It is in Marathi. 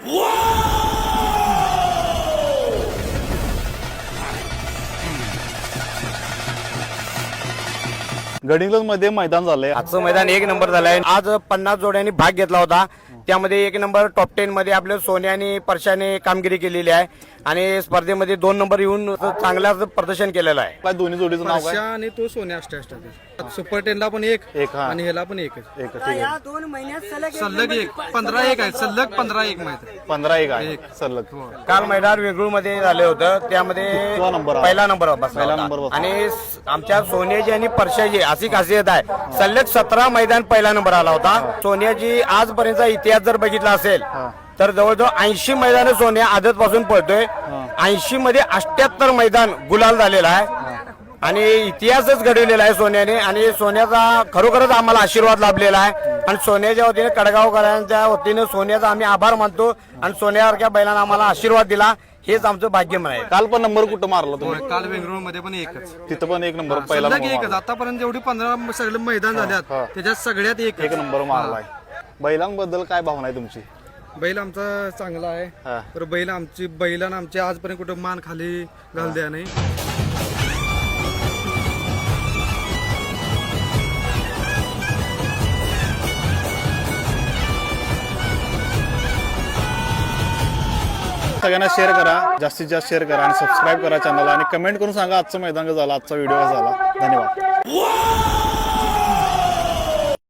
गडिंग्लजमध्ये मैदान झालंय. आजचं मैदान एक नंबर झालंय. आज पन्नास जोड्यांनी भाग घेतला होता. त्यामध्ये एक नंबर टॉप टेन मध्ये आपल्या सोन्याने परशाने कामगिरी केलेली आहे. आणि स्पर्धेमध्ये दोन नंबर येऊन चांगलं प्रदर्शन केलेलं आहे. काय दोन्ही जोडीचं नाव आणि तो सोन्या सुपर टेनला पण एक एक, हा. आणि ह्याला पण एकच एक ठीक आहे. दोन महिन्यात सलग सलग एक पंधरा एक आहे सलग पंधरा एक माहिती आहे. पंधरा एक आहे. सलग. काल मैदान वेगळू मध्ये झाले होतं त्यामध्ये कितवा नंबर आला? पहिला नंबर बसला पहिला होता. नंबर बसला. आणि स- आमच्या सोन्याची आणि परशाची अशी खासियत आहे. सलग सतरा मैदान पहिला नंबर आला होता. सोन्याची आजपर्यंतचा इतिहास जर बघितला असेल तर जवळजवळ ऐंशी मैदान सोन्या आदत पासून पळतोय. ऐंशी मध्ये अष्ट्याहत्तर मैदान गुलाल झालेला आहे. आणि इतिहासच घडवलेला आहे सोन्याने. आणि सोन्याचा खरोखरच आम्हाला आशीर्वाद लाभलेला आहे. आणि सोन्याच्या वतीने कडगावकरांच्या वतीने सोन्याचा आम्ही आभार मानतो. आणि सोन्यासारख्या बैलांना आम्हाला आशीर्वाद दिला. हेच आमचं भाग्य म्हणाय काल पण नंबर कुठं मारला तुम्ही? काल बेंगळूरमध्ये पण एकच. तिथं पण एक नंबर पहिला एकच. आतापर्यंत जेवढी पंधरा सगळे मैदान झाल्यात. त्याच्यात सगळ्यात एक एक नंबर मारलाय बैलांबद्दल काय भावना आहे तुमची? बैल आमचा चांगला आहे. हा. तर बैल आमची बैलांना आमची आजपर्यंत कुठं मान खाली घाल द्या नाही. सगळ्यांना शेअर करा जास्तीत जास्त शेअर करा आणि सबस्क्राईब करा चॅनलला आणि कमेंट करून सांगा आजचं मैदान कसं झालं आजचा व्हिडिओ कसा झाला. धन्यवाद.